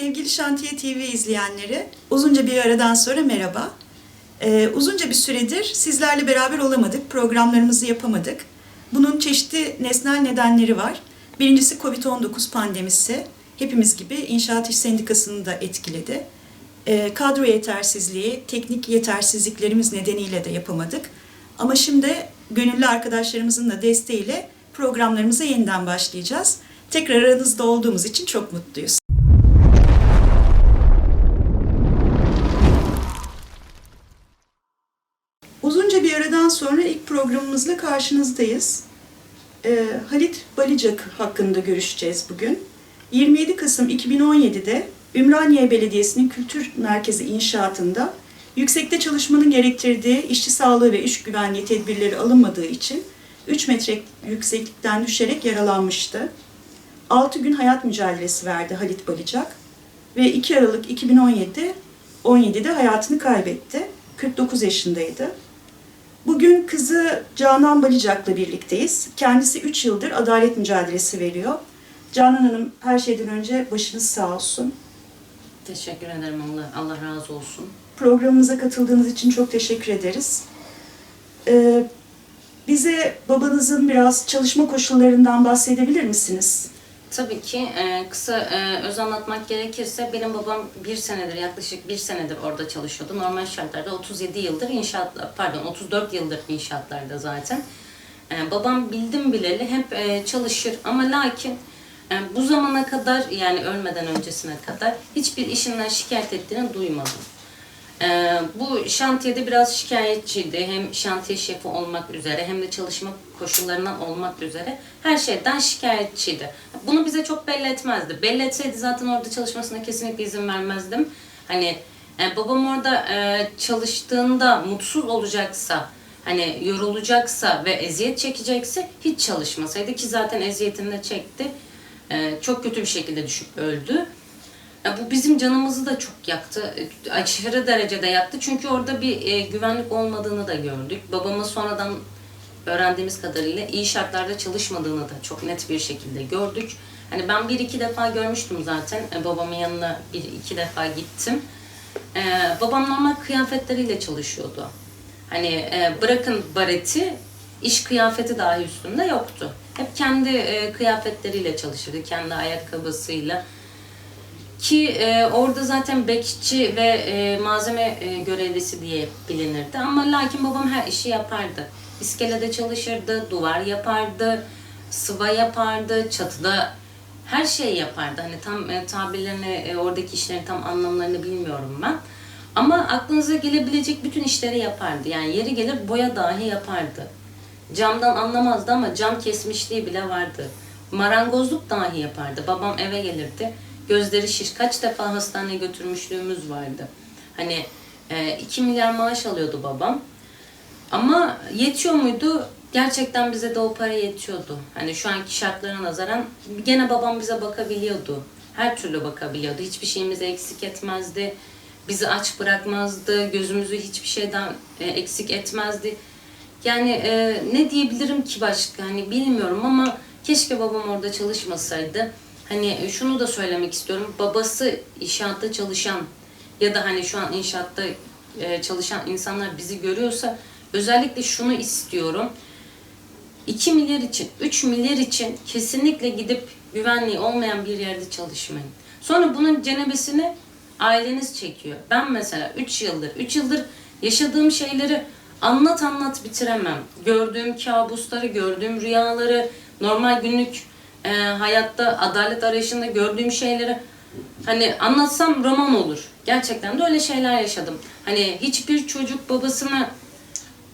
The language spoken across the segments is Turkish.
Sevgili Şantiye TV izleyenleri, uzunca bir aradan sonra merhaba. Ee, uzunca bir süredir sizlerle beraber olamadık, programlarımızı yapamadık. Bunun çeşitli nesnel nedenleri var. Birincisi Covid-19 pandemisi. Hepimiz gibi İnşaat İş Sendikası'nı da etkiledi. Ee, kadro yetersizliği, teknik yetersizliklerimiz nedeniyle de yapamadık. Ama şimdi gönüllü arkadaşlarımızın da desteğiyle programlarımıza yeniden başlayacağız. Tekrar aranızda olduğumuz için çok mutluyuz. Uzunca bir aradan sonra ilk programımızla karşınızdayız. Ee, Halit Balicak hakkında görüşeceğiz bugün. 27 Kasım 2017'de Ümraniye Belediyesi'nin kültür merkezi inşaatında yüksekte çalışmanın gerektirdiği işçi sağlığı ve iş güvenliği tedbirleri alınmadığı için 3 metre yükseklikten düşerek yaralanmıştı. 6 gün hayat mücadelesi verdi Halit Balicak ve 2 Aralık 2017 17'de hayatını kaybetti. 49 yaşındaydı. Bugün kızı Canan Balicak'la birlikteyiz. Kendisi 3 yıldır adalet mücadelesi veriyor. Canan Hanım her şeyden önce başınız sağ olsun. Teşekkür ederim Allah, Allah razı olsun. Programımıza katıldığınız için çok teşekkür ederiz. Ee, bize babanızın biraz çalışma koşullarından bahsedebilir misiniz? Tabii ki e, kısa e, öz anlatmak gerekirse benim babam bir senedir yaklaşık bir senedir orada çalışıyordu. Normal şartlarda 37 yıldır inşaatlar, pardon 34 yıldır inşaatlarda zaten. E, babam bildim bileli hep e, çalışır ama lakin e, bu zamana kadar yani ölmeden öncesine kadar hiçbir işinden şikayet ettiğini duymadım. Ee, bu şantiyede biraz şikayetçiydi. Hem şantiye şefi olmak üzere hem de çalışma koşullarından olmak üzere her şeyden şikayetçiydi. Bunu bize çok belli etmezdi. Belli etseydi zaten orada çalışmasına kesinlikle izin vermezdim. Hani e, babam orada e, çalıştığında mutsuz olacaksa, hani yorulacaksa ve eziyet çekecekse hiç çalışmasaydı ki zaten eziyetini de çekti. E, çok kötü bir şekilde düşüp öldü. Ya bu bizim canımızı da çok yaktı. Aşırı derecede yaktı. Çünkü orada bir e, güvenlik olmadığını da gördük. Babamın sonradan öğrendiğimiz kadarıyla iyi şartlarda çalışmadığını da çok net bir şekilde gördük. Hani ben bir iki defa görmüştüm zaten. E, babamın yanına bir iki defa gittim. E, babam normal kıyafetleriyle çalışıyordu. Hani e, bırakın bareti, iş kıyafeti dahi üstünde yoktu. Hep kendi e, kıyafetleriyle çalışırdı, kendi ayakkabısıyla. Ki e, orada zaten bekçi ve e, malzeme e, görevlisi diye bilinirdi. Ama lakin babam her işi yapardı. İskelede çalışırdı, duvar yapardı, sıva yapardı, çatıda her şeyi yapardı. Hani tam e, tabirlerini, e, oradaki işlerin tam anlamlarını bilmiyorum ben. Ama aklınıza gelebilecek bütün işleri yapardı. Yani yeri gelir boya dahi yapardı. Camdan anlamazdı ama cam kesmişliği bile vardı. Marangozluk dahi yapardı. Babam eve gelirdi. Gözleri şiş. Kaç defa hastaneye götürmüşlüğümüz vardı. Hani 2 milyar maaş alıyordu babam. Ama yetiyor muydu? Gerçekten bize de o para yetiyordu. Hani şu anki şartlara nazaran gene babam bize bakabiliyordu. Her türlü bakabiliyordu. Hiçbir şeyimizi eksik etmezdi. Bizi aç bırakmazdı. Gözümüzü hiçbir şeyden e, eksik etmezdi. Yani e, ne diyebilirim ki başka? Hani bilmiyorum ama keşke babam orada çalışmasaydı. Hani şunu da söylemek istiyorum. Babası inşaatta çalışan ya da hani şu an inşaatta e, çalışan insanlar bizi görüyorsa özellikle şunu istiyorum. 2 milyar için, 3 milyar için kesinlikle gidip güvenliği olmayan bir yerde çalışmayın. Sonra bunun cenebesini aileniz çekiyor. Ben mesela 3 yıldır, 3 yıldır yaşadığım şeyleri anlat anlat bitiremem. Gördüğüm kabusları, gördüğüm rüyaları, normal günlük e, hayatta adalet arayışında gördüğüm şeyleri hani anlatsam roman olur. Gerçekten de öyle şeyler yaşadım. Hani hiçbir çocuk babasını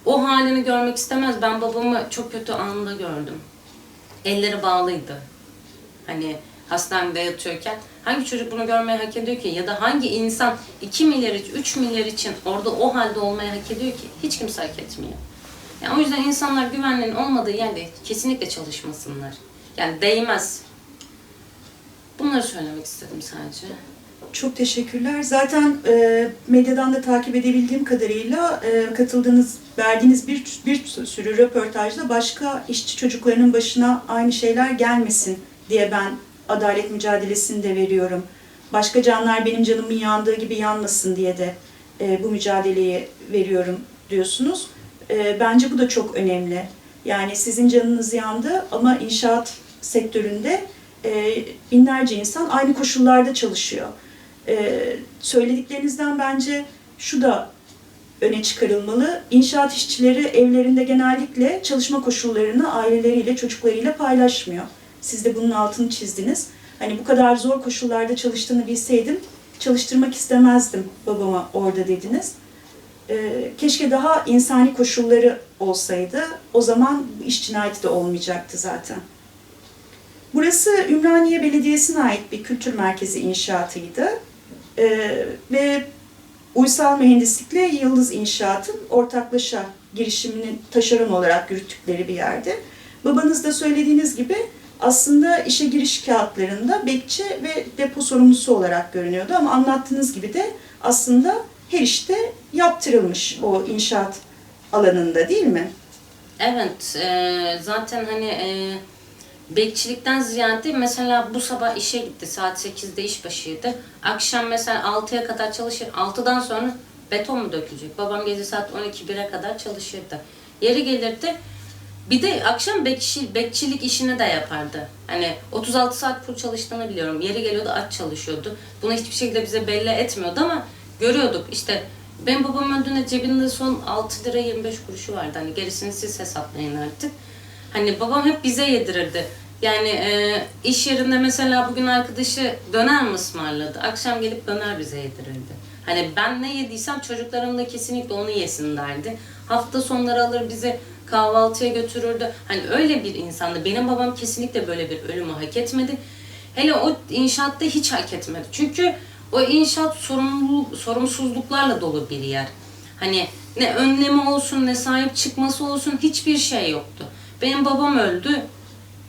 o halini görmek istemez. Ben babamı çok kötü anında gördüm. Elleri bağlıydı. Hani hastanede yatıyorken hangi çocuk bunu görmeyi hak ediyor ki? Ya da hangi insan 2 milyar, 3 milyar için orada o halde olmayı hak ediyor ki? Hiç kimse hak etmiyor. Yani o yüzden insanlar güvenliğin olmadığı yerde kesinlikle çalışmasınlar. Yani değmez. Bunları söylemek istedim sadece. Çok teşekkürler. Zaten e, medyadan da takip edebildiğim kadarıyla e, katıldığınız, verdiğiniz bir, bir sürü röportajda başka işçi çocuklarının başına aynı şeyler gelmesin diye ben adalet mücadelesini de veriyorum. başka canlar benim canımın yandığı gibi yanmasın diye de e, bu mücadeleyi veriyorum diyorsunuz. E, bence bu da çok önemli. Yani sizin canınız yandı ama inşaat sektöründe e, binlerce insan aynı koşullarda çalışıyor. E, söylediklerinizden bence şu da öne çıkarılmalı. İnşaat işçileri evlerinde genellikle çalışma koşullarını aileleriyle, çocuklarıyla paylaşmıyor. Siz de bunun altını çizdiniz. Hani bu kadar zor koşullarda çalıştığını bilseydim çalıştırmak istemezdim babama orada dediniz. Ee, keşke daha insani koşulları olsaydı. O zaman bu iş cinayeti de olmayacaktı zaten. Burası Ümraniye Belediyesi'ne ait bir kültür merkezi inşaatıydı. Ee, ve Uysal Mühendislikle Yıldız İnşaat'ın ortaklaşa girişimini taşeron olarak yürüttükleri bir yerde. Babanız da söylediğiniz gibi aslında işe giriş kağıtlarında bekçi ve depo sorumlusu olarak görünüyordu ama anlattığınız gibi de aslında her işte yaptırılmış o inşaat alanında değil mi? Evet, e, zaten hani e, bekçilikten ziyade mesela bu sabah işe gitti saat 8'de iş başıydı. Akşam mesela 6'ya kadar çalışır. 6'dan sonra beton mu dökülecek? Babam gece saat 12-1'e kadar çalışırdı. Yeri gelirdi. Bir de akşam bekçi, bekçilik işini de yapardı. Hani 36 saat full çalıştığını biliyorum. Yeri geliyordu aç çalışıyordu. Bunu hiçbir şekilde bize belli etmiyordu ama görüyorduk. İşte benim babam öldüğünde cebinde son 6 lira 25 kuruşu vardı. Hani gerisini siz hesaplayın artık. Hani babam hep bize yedirirdi. Yani e, iş yerinde mesela bugün arkadaşı döner mi ısmarladı? Akşam gelip döner bize yedirirdi. Hani ben ne yediysem çocuklarım da kesinlikle onu yesin derdi. Hafta sonları alır bizi kahvaltıya götürürdü. Hani öyle bir insandı. Benim babam kesinlikle böyle bir ölümü hak etmedi. Hele o inşaatta hiç hak etmedi. Çünkü o inşaat sorumlu, sorumsuzluklarla dolu bir yer. Hani ne önlemi olsun ne sahip çıkması olsun hiçbir şey yoktu. Benim babam öldü.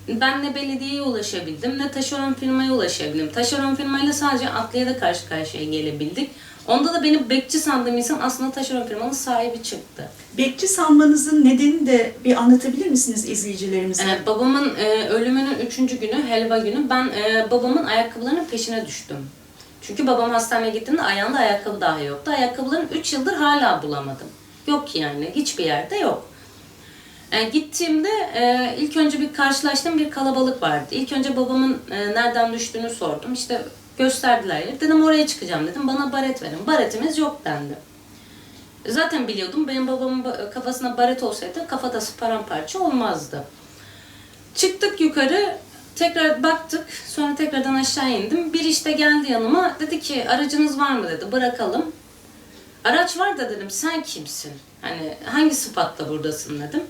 Ben ne belediyeye ulaşabildim ne taşeron firmaya ulaşabildim. Taşeron firmayla sadece adliyede karşı karşıya gelebildik. Onda da benim bekçi sandığım insan aslında taşeron firmanın sahibi çıktı. Bekçi sanmanızın nedenini de bir anlatabilir misiniz izleyicilerimize? Evet, babamın e, ölümünün üçüncü günü, helva günü, ben e, babamın ayakkabılarının peşine düştüm. Çünkü babam hastaneye gittiğinde ayağında ayakkabı dahi yoktu. Ayakkabılarını 3 yıldır hala bulamadım. Yok yani, hiçbir yerde yok. E, gittiğimde e, ilk önce bir karşılaştığım bir kalabalık vardı. İlk önce babamın e, nereden düştüğünü sordum. İşte gösterdiler yer. Dedim oraya çıkacağım dedim. Bana baret verin. Baretimiz yok dendi. Zaten biliyordum benim babamın ba- kafasına baret olsaydı kafatası paramparça olmazdı. Çıktık yukarı, tekrar baktık, sonra tekrardan aşağı indim. Bir işte geldi yanıma, dedi ki aracınız var mı dedi, bırakalım. Araç var da dedim, sen kimsin? Hani hangi sıfatla buradasın dedim.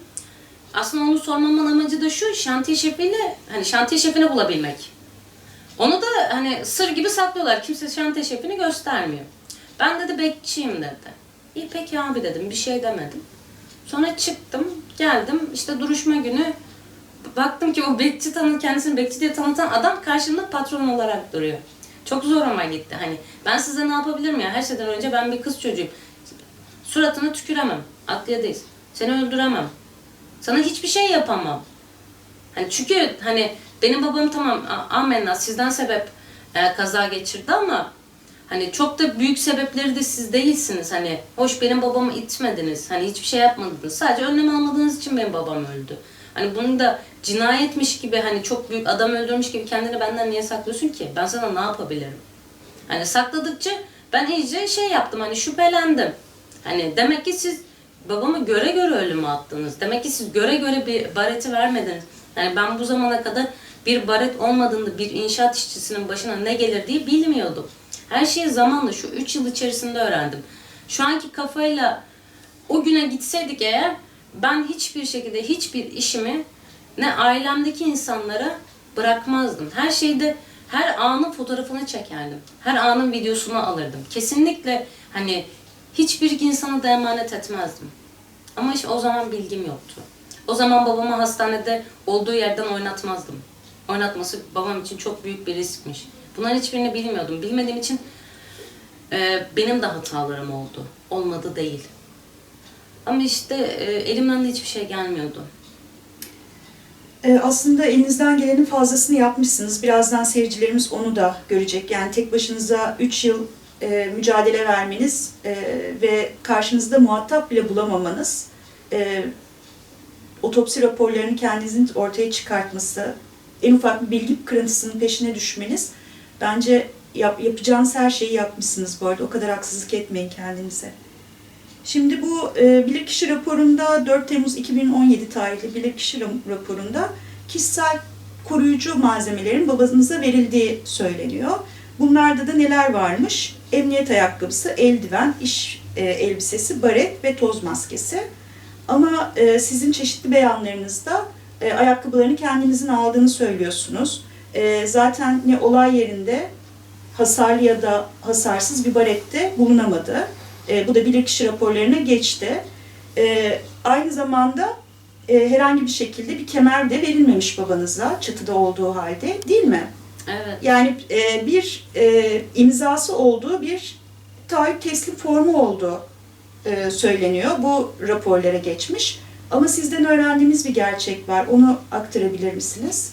Aslında onu sormamın amacı da şu, şantiye şefiyle, hani şantiye şefini bulabilmek. Onu da hani sır gibi saklıyorlar, kimse şantiye şefini göstermiyor. Ben dedi bekçiyim dedi. İyi peki abi dedim, bir şey demedim. Sonra çıktım, geldim, işte duruşma günü baktım ki o bekçi tanı kendisini bekçi diye tanıtan adam karşımda patron olarak duruyor. Çok zoruma gitti. Hani ben size ne yapabilirim ya? Her şeyden önce ben bir kız çocuğuyum. Suratına tüküremem. Adliyedeyiz. Seni öldüremem. Sana hiçbir şey yapamam. Hani çünkü hani benim babam tamam amenna sizden sebep e, kaza geçirdi ama hani çok da büyük sebepleri de siz değilsiniz. Hani hoş benim babamı itmediniz. Hani hiçbir şey yapmadınız. Sadece önlem almadığınız için benim babam öldü. Hani bunu da cinayetmiş gibi hani çok büyük adam öldürmüş gibi kendini benden niye saklıyorsun ki? Ben sana ne yapabilirim? Hani sakladıkça ben iyice şey yaptım hani şüphelendim. Hani demek ki siz babamı göre göre ölüme attınız. Demek ki siz göre göre bir bareti vermediniz. Yani ben bu zamana kadar bir baret olmadığında bir inşaat işçisinin başına ne gelir diye bilmiyordum. Her şeyi zamanla şu 3 yıl içerisinde öğrendim. Şu anki kafayla o güne gitseydik eğer ben hiçbir şekilde hiçbir işimi ne ailemdeki insanlara bırakmazdım. Her şeyde her anın fotoğrafını çekerdim. Her anın videosunu alırdım. Kesinlikle hani hiçbir insana da emanet etmezdim. Ama işte o zaman bilgim yoktu. O zaman babamı hastanede olduğu yerden oynatmazdım. Oynatması babam için çok büyük bir riskmiş. Bunların hiçbirini bilmiyordum. Bilmediğim için e, benim de hatalarım oldu. Olmadı değil. Ama işte e, elimden de hiçbir şey gelmiyordu. Ee, aslında elinizden gelenin fazlasını yapmışsınız. Birazdan seyircilerimiz onu da görecek. Yani tek başınıza 3 yıl e, mücadele vermeniz e, ve karşınızda muhatap bile bulamamanız, e, otopsi raporlarını kendinizin ortaya çıkartması, en ufak bir bilgi kırıntısının peşine düşmeniz bence yap, yapacağınız her şeyi yapmışsınız bu arada. O kadar haksızlık etmeyin kendinize. Şimdi bu e, bilirkişi raporunda 4 Temmuz 2017 tarihli bilirkişi ra- raporunda kişisel koruyucu malzemelerin babanıza verildiği söyleniyor. Bunlarda da neler varmış? Emniyet ayakkabısı, eldiven, iş e, elbisesi, baret ve toz maskesi. Ama e, sizin çeşitli beyanlarınızda e, ayakkabılarını kendinizin aldığını söylüyorsunuz. E, zaten ne olay yerinde hasarlı ya da hasarsız bir barette bulunamadı. E, bu da bilirkişi raporlarına geçti. E, aynı zamanda e, herhangi bir şekilde bir kemer de verilmemiş babanıza çatıda olduğu halde değil mi? Evet. Yani e, bir e, imzası olduğu bir taahhüt teslim formu olduğu e, söyleniyor. Bu raporlara geçmiş. Ama sizden öğrendiğimiz bir gerçek var. Onu aktarabilir misiniz?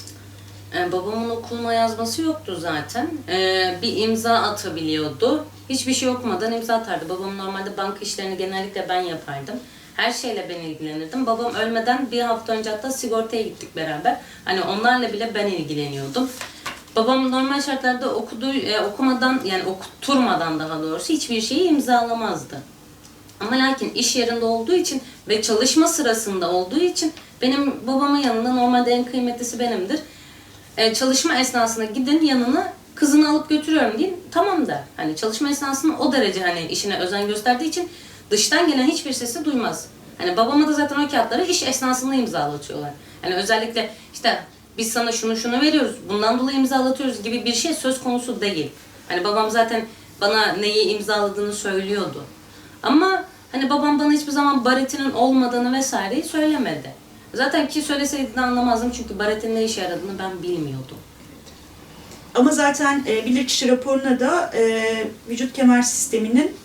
Ee, babamın okuma yazması yoktu zaten. Ee, bir imza atabiliyordu. Hiçbir şey okumadan imza atardı. Babam normalde banka işlerini genellikle ben yapardım. Her şeyle ben ilgilenirdim. Babam ölmeden bir hafta önce hatta sigortaya gittik beraber. Hani onlarla bile ben ilgileniyordum. Babam normal şartlarda okuduğu, e, okumadan yani okuturmadan daha doğrusu hiçbir şeyi imzalamazdı. Ama lakin iş yerinde olduğu için ve çalışma sırasında olduğu için benim babamın yanında normalde en kıymetlisi benimdir. Ee, çalışma esnasında gidin yanına kızını alıp götürüyorum deyin tamam der. Hani çalışma esnasında o derece hani işine özen gösterdiği için dıştan gelen hiçbir sesi duymaz. Hani babama da zaten o kağıtları iş esnasında imzalatıyorlar. Hani özellikle işte biz sana şunu şunu veriyoruz, bundan dolayı imzalatıyoruz gibi bir şey söz konusu değil. Hani babam zaten bana neyi imzaladığını söylüyordu. Ama hani babam bana hiçbir zaman baretinin olmadığını vesaireyi söylemedi. Zaten ki söyleseydi de anlamazdım çünkü baretin ne işe yaradığını ben bilmiyordum. Ama zaten e, bilirkişi raporuna da e, vücut kemer sisteminin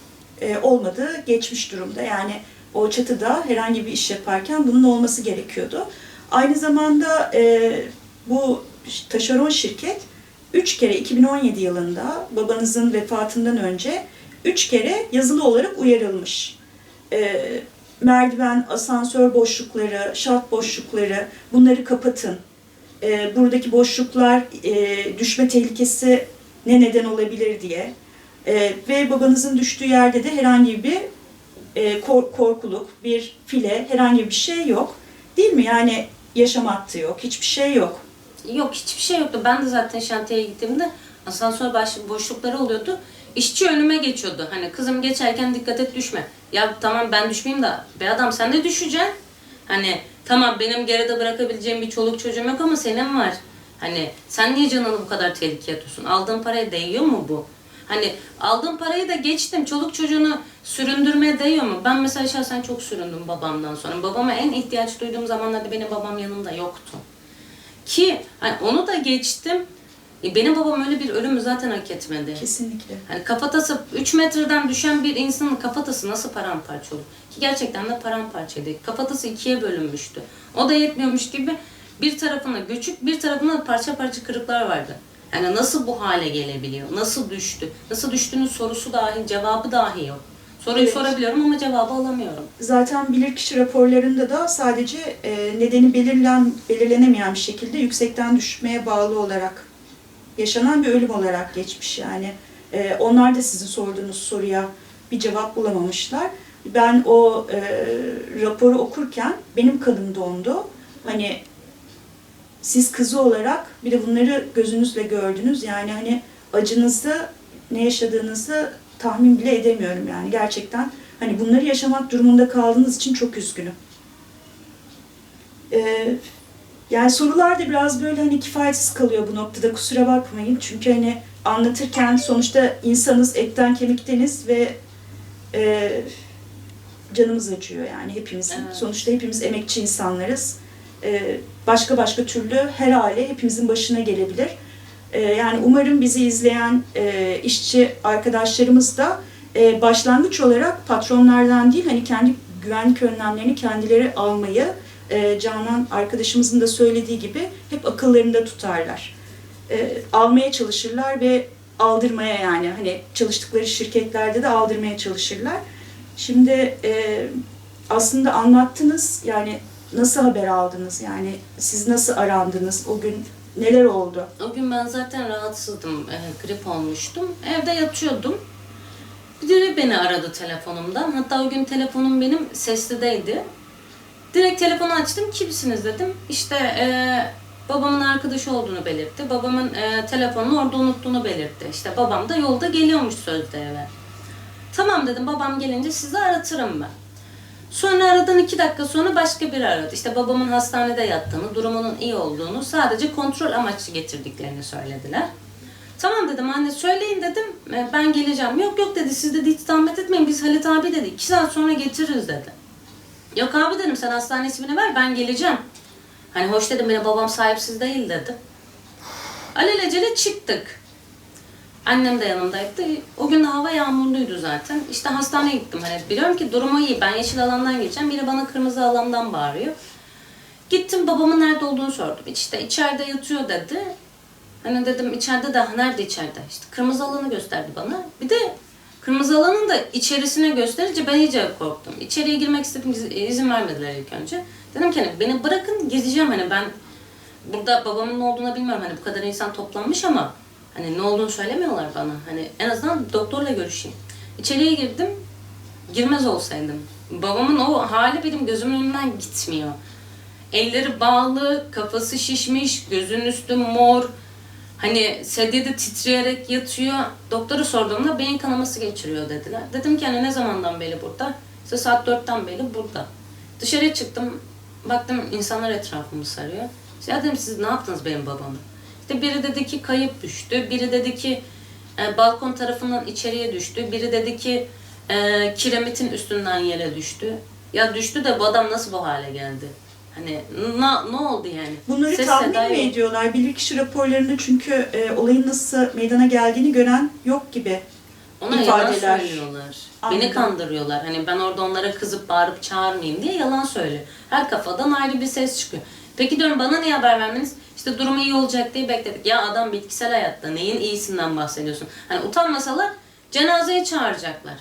e, olmadığı geçmiş durumda. Yani o çatıda herhangi bir iş yaparken bunun olması gerekiyordu. Aynı zamanda bu taşeron şirket 3 kere 2017 yılında babanızın vefatından önce 3 kere yazılı olarak uyarılmış. E, merdiven, asansör boşlukları, şaft boşlukları bunları kapatın. E, buradaki boşluklar e, düşme tehlikesi ne neden olabilir diye. E, ve babanızın düştüğü yerde de herhangi bir e, kor- korkuluk, bir file, herhangi bir şey yok. Değil mi? Yani yaşam hattı yok, hiçbir şey yok. Yok hiçbir şey yoktu. Ben de zaten şantiyeye gittiğimde asansör baş, boşlukları oluyordu. İşçi önüme geçiyordu. Hani kızım geçerken dikkat et düşme. Ya tamam ben düşmeyeyim de be adam sen de düşeceksin. Hani tamam benim geride bırakabileceğim bir çoluk çocuğum yok ama senin var. Hani sen niye canını bu kadar tehlikeye atıyorsun? Aldığın paraya değiyor mu bu? Hani aldığın parayı da geçtim. Çoluk çocuğunu süründürmeye değiyor mu? Ben mesela şahsen çok süründüm babamdan sonra. Babama en ihtiyaç duyduğum zamanlarda benim babam yanımda yoktu. Ki hani onu da geçtim. E, benim babam öyle bir ölümü zaten hak etmedi. Kesinlikle. Hani kafatası 3 metreden düşen bir insanın kafatası nasıl paramparça olur? Ki gerçekten de paramparçaydı. Kafatası ikiye bölünmüştü. O da yetmiyormuş gibi bir tarafına göçük, bir tarafına parça parça kırıklar vardı. Yani nasıl bu hale gelebiliyor? Nasıl düştü? Nasıl düştüğünün sorusu dahi, cevabı dahi yok. Soruyu Evet. sorabiliyorum ama cevabı alamıyorum. Zaten bilirkişi raporlarında da sadece e, nedeni belirlen belirlenemeyen bir şekilde yüksekten düşmeye bağlı olarak yaşanan bir ölüm olarak geçmiş yani. E, onlar da sizin sorduğunuz soruya bir cevap bulamamışlar. Ben o e, raporu okurken benim kanım dondu. Hani siz kızı olarak bir de bunları gözünüzle gördünüz. Yani hani acınızı ne yaşadığınızı tahmin bile edemiyorum yani gerçekten. Hani bunları yaşamak durumunda kaldığınız için çok üzgünüm. Ee, yani sorular da biraz böyle hani kifayetsiz kalıyor bu noktada kusura bakmayın. Çünkü hani anlatırken sonuçta insanız, etten kemikteniz ve e, canımız acıyor yani hepimizin. Evet. Sonuçta hepimiz emekçi insanlarız. Ee, başka başka türlü her hale hepimizin başına gelebilir. Ee, yani umarım bizi izleyen e, işçi arkadaşlarımız da e, başlangıç olarak patronlardan değil hani kendi güvenlik önlemlerini kendileri almayı e, Canan arkadaşımızın da söylediği gibi hep akıllarında tutarlar. Almaya çalışırlar ve aldırmaya yani hani çalıştıkları şirketlerde de aldırmaya çalışırlar. Şimdi aslında anlattınız yani nasıl haber aldınız yani siz nasıl arandınız o gün neler oldu? O gün ben zaten rahatsızdım, e, grip olmuştum. Evde yatıyordum. Biri beni aradı telefonumdan. Hatta o gün telefonum benim seslideydi. Direkt telefonu açtım. Kimsiniz dedim. İşte e, babamın arkadaşı olduğunu belirtti. Babamın e, telefonunu orada unuttuğunu belirtti. İşte babam da yolda geliyormuş sözde eve. Tamam dedim babam gelince sizi aratırım ben. Sonra aradan iki dakika sonra başka biri aradı. İşte babamın hastanede yattığını, durumunun iyi olduğunu, sadece kontrol amaçlı getirdiklerini söylediler. Tamam dedim anne söyleyin dedim. "E, Ben geleceğim. Yok yok dedi siz dedi hiç zahmet etmeyin biz Halit abi dedi. iki saat sonra getiririz dedi. Yok abi dedim sen hastane ismini ver ben geleceğim. Hani hoş dedim benim babam sahipsiz değil dedim. Alelacele çıktık. Annem de yanımdaydı. O gün hava yağmurluydu zaten. İşte hastaneye gittim. Hani biliyorum ki durumu iyi. Ben yeşil alandan geçeceğim. Biri bana kırmızı alandan bağırıyor. Gittim babamın nerede olduğunu sordum. İşte içeride yatıyor dedi. Hani dedim içeride de nerede içeride? İşte kırmızı alanı gösterdi bana. Bir de kırmızı alanın da içerisine gösterince ben iyice korktum. İçeriye girmek istedim iz- izin vermediler ilk önce. Dedim ki hani beni bırakın gideceğim hani ben burada babamın ne olduğunu bilmiyorum. Hani bu kadar insan toplanmış ama hani ne olduğunu söylemiyorlar bana. Hani en azından doktorla görüşeyim. İçeriye girdim. Girmez olsaydım. Babamın o hali benim gözümün önünden gitmiyor. Elleri bağlı, kafası şişmiş, gözün üstü mor. Hani sedyede titreyerek yatıyor. Doktora sorduğumda beyin kanaması geçiriyor dediler. Dedim ki hani ne zamandan beri burada? İşte saat dörtten beri burada. Dışarıya çıktım. Baktım insanlar etrafımı sarıyor. Ya dedim siz ne yaptınız benim babamı? İşte biri dedi ki kayıp düştü. Biri dedi ki e, balkon tarafından içeriye düştü. Biri dedi ki e, kiremitin üstünden yere düştü. Ya düştü de bu adam nasıl bu hale geldi? Hani na, ne oldu yani? Bunları Ses tahmin mi yok. ediyorlar? Bilirkişi raporlarında çünkü e, olayın nasıl meydana geldiğini gören yok gibi. Ona ifadeler. yalan söylüyorlar. Anladım. Beni kandırıyorlar. Hani ben orada onlara kızıp bağırıp çağırmayayım diye yalan söylüyor. Her kafadan ayrı bir ses çıkıyor. Peki diyorum bana niye haber vermeniz? İşte durumu iyi olacak diye bekledik. Ya adam bitkisel hayatta neyin iyisinden bahsediyorsun? Hani utanmasalar cenazeye çağıracaklar.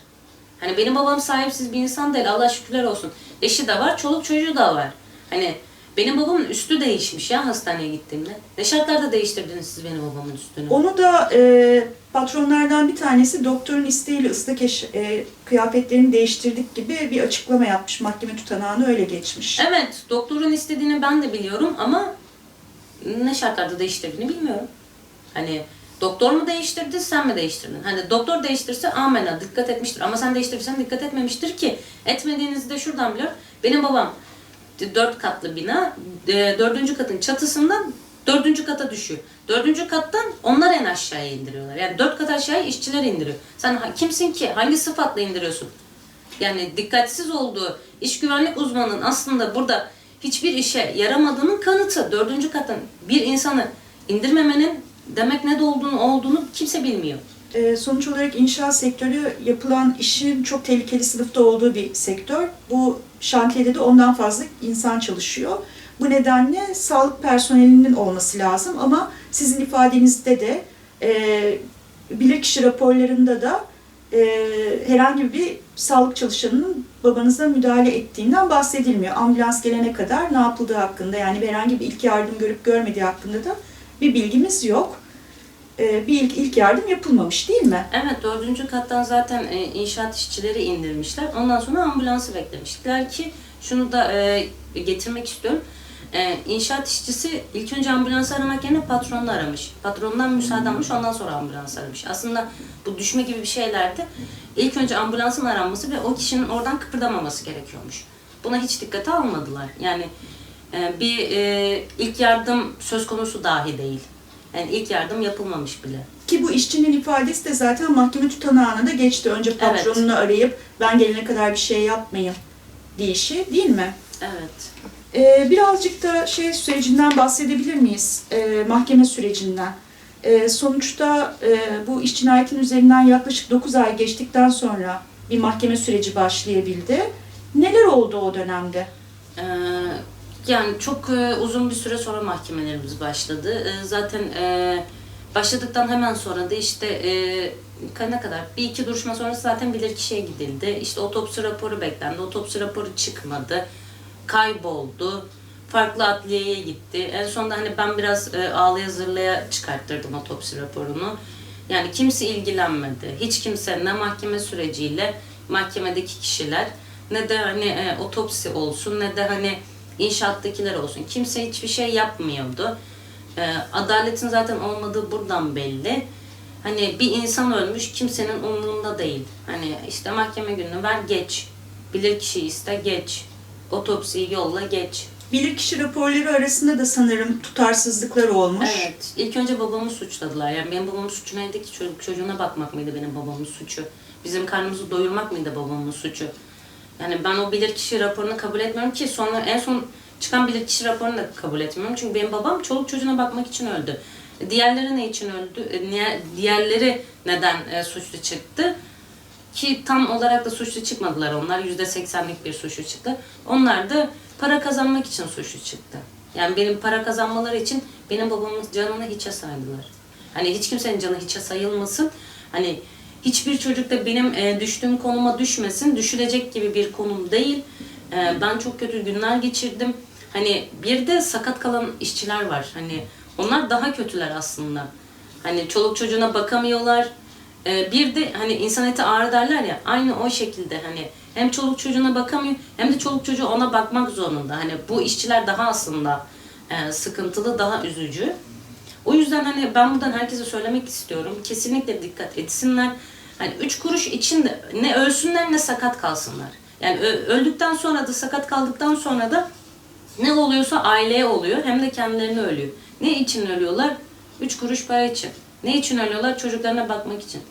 Hani benim babam sahipsiz bir insan değil. Allah şükürler olsun. Eşi de var, çoluk çocuğu da var. Hani benim babamın üstü değişmiş ya hastaneye gittiğimde. Ne şartlarda değiştirdiniz siz benim babamın üstünü? Onu da e, patronlardan bir tanesi doktorun isteğiyle ıslak eş, e, kıyafetlerini değiştirdik gibi bir açıklama yapmış. Mahkeme tutanağını öyle geçmiş. Evet, doktorun istediğini ben de biliyorum ama ne şartlarda değiştirdiğini bilmiyorum. Hani doktor mu değiştirdi, sen mi değiştirdin? Hani doktor değiştirse amenna dikkat etmiştir ama sen değiştirirsen dikkat etmemiştir ki. Etmediğinizi de şuradan biliyorum. Benim babam dört katlı bina, e, dördüncü katın çatısından dördüncü kata düşüyor. Dördüncü kattan onlar en aşağıya indiriyorlar. Yani dört kat aşağıya işçiler indiriyor. Sen kimsin ki? Hangi sıfatla indiriyorsun? Yani dikkatsiz olduğu iş güvenlik uzmanının aslında burada hiçbir işe yaramadığının kanıtı. Dördüncü katın bir insanı indirmemenin demek ne olduğunu, olduğunu kimse bilmiyor. E, sonuç olarak inşaat sektörü yapılan işin çok tehlikeli sınıfta olduğu bir sektör. Bu şantiyede de ondan fazla insan çalışıyor. Bu nedenle sağlık personelinin olması lazım ama sizin ifadenizde de e, bilirkişi raporlarında da e, herhangi bir sağlık çalışanının babanıza müdahale ettiğinden bahsedilmiyor. Ambulans gelene kadar ne yapıldığı hakkında yani herhangi bir ilk yardım görüp görmediği hakkında da bir bilgimiz yok. E, bir ilk, ilk yardım yapılmamış değil mi? Evet dördüncü kattan zaten e, inşaat işçileri indirmişler. Ondan sonra ambulansı beklemişler ki şunu da e, getirmek istiyorum. E, inşaat işçisi ilk önce ambulansı aramak yerine patronunu aramış. Patronundan müsaade almış ondan sonra ambulans aramış. Aslında bu düşme gibi bir şeylerdi. İlk önce ambulansın aranması ve o kişinin oradan kıpırdamaması gerekiyormuş. Buna hiç dikkate almadılar. Yani bir ilk yardım söz konusu dahi değil. Yani ilk yardım yapılmamış bile. Ki bu işçinin ifadesi de zaten mahkeme tutanağına da geçti. Önce patronunu arayıp ben gelene kadar bir şey yapmayın deyişi değil mi? Evet. Ee, birazcık da şey sürecinden bahsedebilir miyiz? Ee, mahkeme sürecinden. Ee, sonuçta e, bu iş cinayetin üzerinden yaklaşık 9 ay geçtikten sonra bir mahkeme süreci başlayabildi. Neler oldu o dönemde? Ee, Yani çok e, uzun bir süre sonra mahkemelerimiz başladı. E, zaten e, başladıktan hemen sonra da işte e, ne kadar bir iki duruşma sonrası zaten bilirkişiye gidildi. İşte otopsi raporu beklendi. Otopsi raporu çıkmadı. Kayboldu. Farklı adliyeye gitti. En sonunda hani ben biraz e, ağlaya zırlaya çıkarttırdım otopsi raporunu. Yani kimse ilgilenmedi. Hiç kimse ne mahkeme süreciyle mahkemedeki kişiler ne de hani e, otopsi olsun ne de hani inşaattakiler olsun. Kimse hiçbir şey yapmıyordu. E, adaletin zaten olmadığı buradan belli. Hani bir insan ölmüş kimsenin umurunda değil. Hani işte mahkeme gününü ver geç. Bilirkişi iste geç. Otopsiyi yolla geç. Bilirkişi raporları arasında da sanırım tutarsızlıklar olmuş. Evet. İlk önce babamı suçladılar. Yani benim babamın suçu neydi ki? Çocuk, çocuğuna bakmak mıydı benim babamın suçu? Bizim karnımızı doyurmak mıydı babamın suçu? Yani ben o bilirkişi raporunu kabul etmiyorum ki sonra en son çıkan bilirkişi raporunu da kabul etmiyorum. Çünkü benim babam çoluk çocuğuna bakmak için öldü. Diğerleri ne için öldü? E, Diğerleri neden e, suçlu çıktı? Ki tam olarak da suçlu çıkmadılar onlar. Yüzde seksenlik bir suçlu çıktı. Onlar da para kazanmak için suçlu çıktı. Yani benim para kazanmaları için benim babamın canını hiçe saydılar. Hani hiç kimsenin canı hiçe sayılmasın. Hani hiçbir çocuk da benim e, düştüğüm konuma düşmesin. Düşülecek gibi bir konum değil. E, ben çok kötü günler geçirdim. Hani bir de sakat kalan işçiler var. Hani onlar daha kötüler aslında. Hani çoluk çocuğuna bakamıyorlar. Ee, bir de hani insan eti ağır derler ya aynı o şekilde hani hem çoluk çocuğuna bakamıyor hem de çoluk çocuğu ona bakmak zorunda. Hani bu işçiler daha aslında e, sıkıntılı, daha üzücü. O yüzden hani ben buradan herkese söylemek istiyorum. Kesinlikle dikkat etsinler. Hani üç kuruş için de ne ölsünler ne sakat kalsınlar. Yani öldükten sonra da sakat kaldıktan sonra da ne oluyorsa aileye oluyor hem de kendilerine ölüyor. Ne için ölüyorlar? Üç kuruş para için. Ne için ölüyorlar? Çocuklarına bakmak için.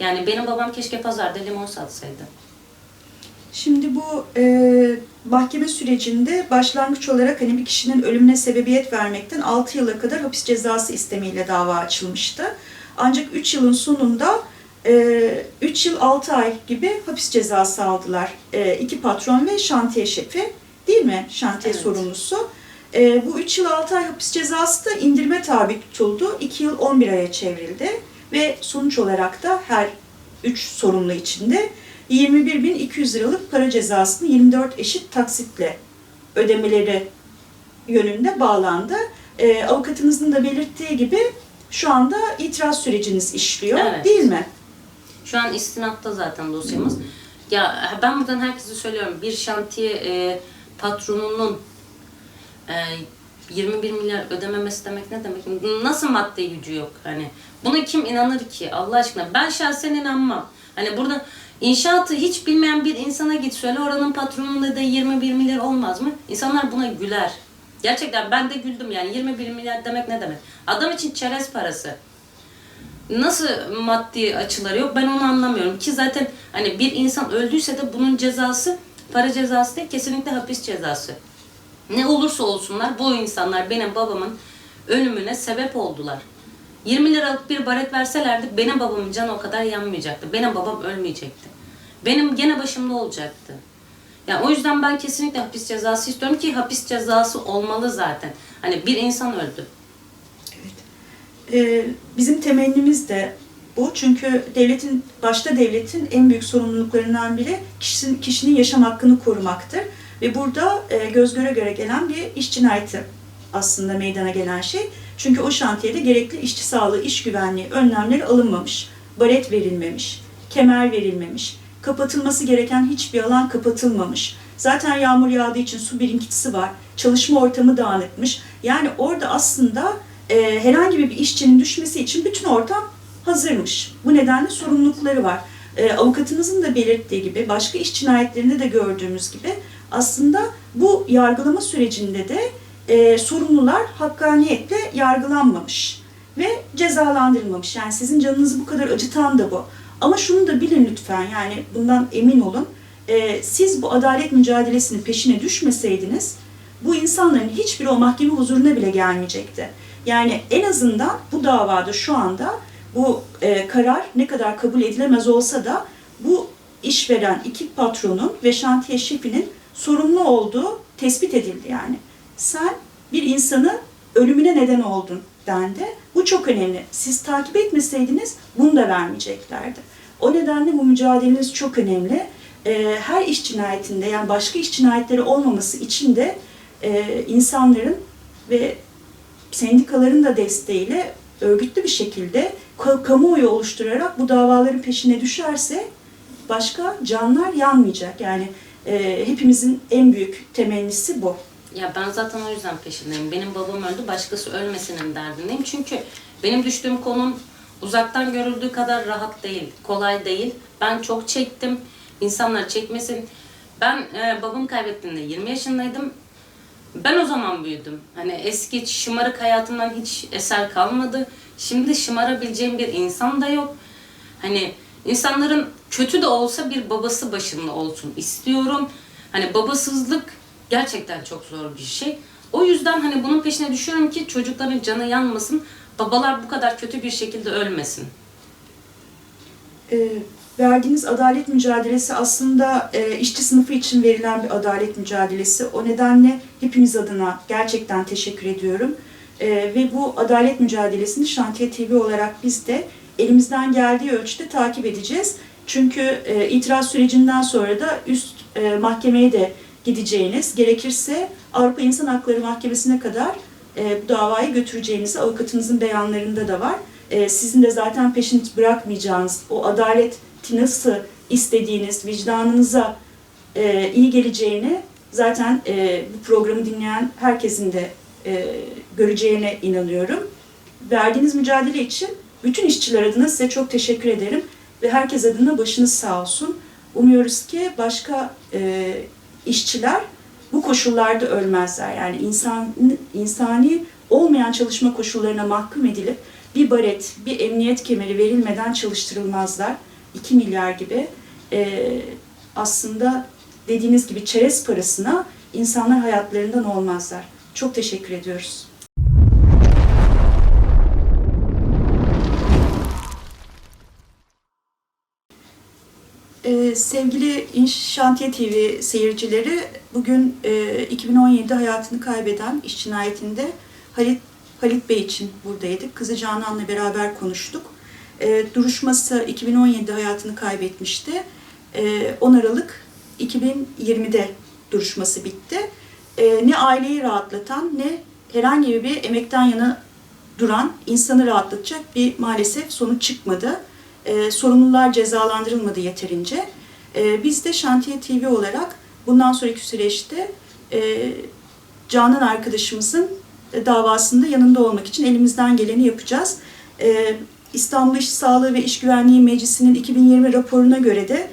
Yani benim babam keşke pazarda limon satsaydı. Şimdi bu e, mahkeme sürecinde başlangıç olarak hani bir kişinin ölümüne sebebiyet vermekten 6 yıla kadar hapis cezası istemiyle dava açılmıştı. Ancak 3 yılın sonunda 3 yıl 6 ay gibi hapis cezası aldılar. E, iki patron ve şantiye şefi değil mi? Şantiye Evet. sorumlusu. E, bu 3 yıl 6 ay hapis cezası da indirime tabi tutuldu. 2 yıl 11 aya çevrildi. Ve sonuç olarak da her 3 sorumlu içinde 21.200 liralık para cezasını 24 eşit taksitle ödemeleri yönünde bağlandı. Ee, avukatınızın da belirttiği gibi şu anda itiraz süreciniz işliyor Evet. değil mi? Şu an istinatta zaten dosyamız. Ya ben buradan herkese söylüyorum. Bir şantiye e, patronunun e, 21 milyar ödememesi demek ne demek? Nasıl maddi gücü yok? Hani buna kim inanır ki Allah aşkına? Ben şahsen inanmam. Hani burada inşaatı hiç bilmeyen bir insana git söyle oranın patronunda da 21 milyar olmaz mı? İnsanlar buna güler. Gerçekten ben de güldüm yani 21 milyar demek ne demek? Adam için çerez parası. Nasıl maddi açıları yok ben onu anlamıyorum ki zaten hani bir insan öldüyse de bunun cezası para cezası değil kesinlikle hapis cezası. Ne olursa olsunlar bu insanlar benim babamın ölümüne sebep oldular. 20 liralık bir baret verselerdi benim babamın canı o kadar yanmayacaktı. Benim babam ölmeyecekti. Benim gene başımda olacaktı. Yani o yüzden ben kesinlikle hapis cezası istiyorum ki hapis cezası olmalı zaten. Hani bir insan öldü. Ee, bizim temennimiz de bu. Çünkü devletin, başta devletin en büyük sorumluluklarından biri kişinin, kişinin yaşam hakkını korumaktır. Ve burada e, göz göre göre gelen bir iş cinayeti aslında meydana gelen şey. Çünkü o şantiyede gerekli işçi sağlığı, iş güvenliği önlemleri alınmamış, baret verilmemiş, kemer verilmemiş, kapatılması gereken hiçbir alan kapatılmamış. Zaten yağmur yağdığı için su birinkisi var, çalışma ortamı dağınıkmış. Yani orada aslında e, herhangi bir işçinin düşmesi için bütün ortam hazırmış. Bu nedenle sorumlulukları var. E, avukatınızın da belirttiği gibi, başka iş cinayetlerinde de gördüğümüz gibi aslında bu yargılama sürecinde de e, sorumlular hakkaniyetle yargılanmamış ve cezalandırılmamış. Yani sizin canınızı bu kadar acıtan da bu. Ama şunu da bilin lütfen yani bundan emin olun. E, siz bu adalet mücadelesinin peşine düşmeseydiniz bu insanların hiçbiri o mahkeme huzuruna bile gelmeyecekti. Yani en azından bu davada şu anda bu e, karar ne kadar kabul edilemez olsa da bu işveren iki patronun ve şantiye şefinin sorumlu olduğu tespit edildi yani. sen bir insanı ölümüne neden oldun dendi. Bu çok önemli. Siz takip etmeseydiniz bunu da vermeyeceklerdi. O nedenle bu mücadeleniz çok önemli. Ee, her iş cinayetinde yani başka iş cinayetleri olmaması için de e, insanların ve sendikaların da desteğiyle örgütlü bir şekilde ka- kamuoyu oluşturarak bu davaların peşine düşerse başka canlar yanmayacak. Yani e, hepimizin en büyük temennisi bu. Ya ben zaten o yüzden peşindeyim. Benim babam öldü, başkası ölmesinin derdindeyim. Çünkü benim düştüğüm konum uzaktan görüldüğü kadar rahat değil, kolay değil. Ben çok çektim. İnsanlar çekmesin. Ben e, babamı kaybettiğimde 20 yaşındaydım. Ben o zaman büyüdüm. Hani eski şımarık hayatımdan hiç eser kalmadı. Şimdi şımarabileceğim bir insan da yok. Hani insanların kötü de olsa bir babası başında olsun istiyorum. Hani babasızlık gerçekten çok zor bir şey. O yüzden hani bunun peşine düşüyorum ki çocukların canı yanmasın. Babalar bu kadar kötü bir şekilde ölmesin. E, verdiğiniz adalet mücadelesi aslında e, işçi sınıfı için verilen bir adalet mücadelesi. O nedenle hepimiz adına gerçekten teşekkür ediyorum. E, ve bu adalet mücadelesini Şantiye TV olarak biz de elimizden geldiği ölçüde takip edeceğiz. Çünkü e, itiraz sürecinden sonra da üst e, mahkemeye de gideceğiniz, gerekirse Avrupa İnsan Hakları Mahkemesi'ne kadar e, bu davayı götüreceğinizi avukatınızın beyanlarında da var. E, sizin de zaten peşini bırakmayacağınız, o adaleti nasıl istediğiniz, vicdanınıza e, iyi geleceğini zaten e, bu programı dinleyen herkesin de e, göreceğine inanıyorum. Verdiğiniz mücadele için bütün işçiler adına size çok teşekkür ederim ve herkes adına başınız sağ olsun. Umuyoruz ki başka e, işçiler bu koşullarda ölmezler. Yani insan, insani olmayan çalışma koşullarına mahkum edilip bir baret, bir emniyet kemeri verilmeden çalıştırılmazlar. 2 milyar gibi e, aslında dediğiniz gibi çerez parasına insanlar hayatlarından olmazlar. Çok teşekkür ediyoruz. Ee, sevgili Şantiye TV seyircileri, bugün e, 2017'de hayatını kaybeden iş cinayetinde Halit, Halit Bey için buradaydık. Kızı Canan'la beraber konuştuk. E, duruşması 2017'de hayatını kaybetmişti. E, 10 Aralık 2020'de duruşması bitti. E, ne aileyi rahatlatan ne herhangi bir emekten yana duran, insanı rahatlatacak bir maalesef sonuç çıkmadı. E, sorumlular cezalandırılmadı yeterince. E, biz de Şantiye TV olarak bundan sonraki süreçte e, Canan arkadaşımızın davasında yanında olmak için elimizden geleni yapacağız. E, İstanbul İş Sağlığı ve İş Güvenliği Meclisi'nin 2020 raporuna göre de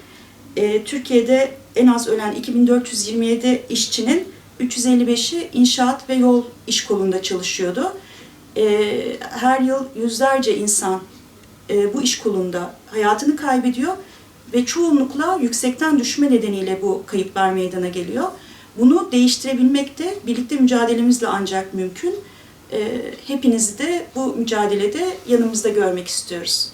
e, Türkiye'de en az ölen 2427 işçinin 355'i inşaat ve yol iş kolunda çalışıyordu. E, her yıl yüzlerce insan e, bu iş kolunda hayatını kaybediyor ve çoğunlukla yüksekten düşme nedeniyle bu kayıplar meydana geliyor. Bunu değiştirebilmek de birlikte mücadelemizle ancak mümkün. E, hepinizi de bu mücadelede yanımızda görmek istiyoruz.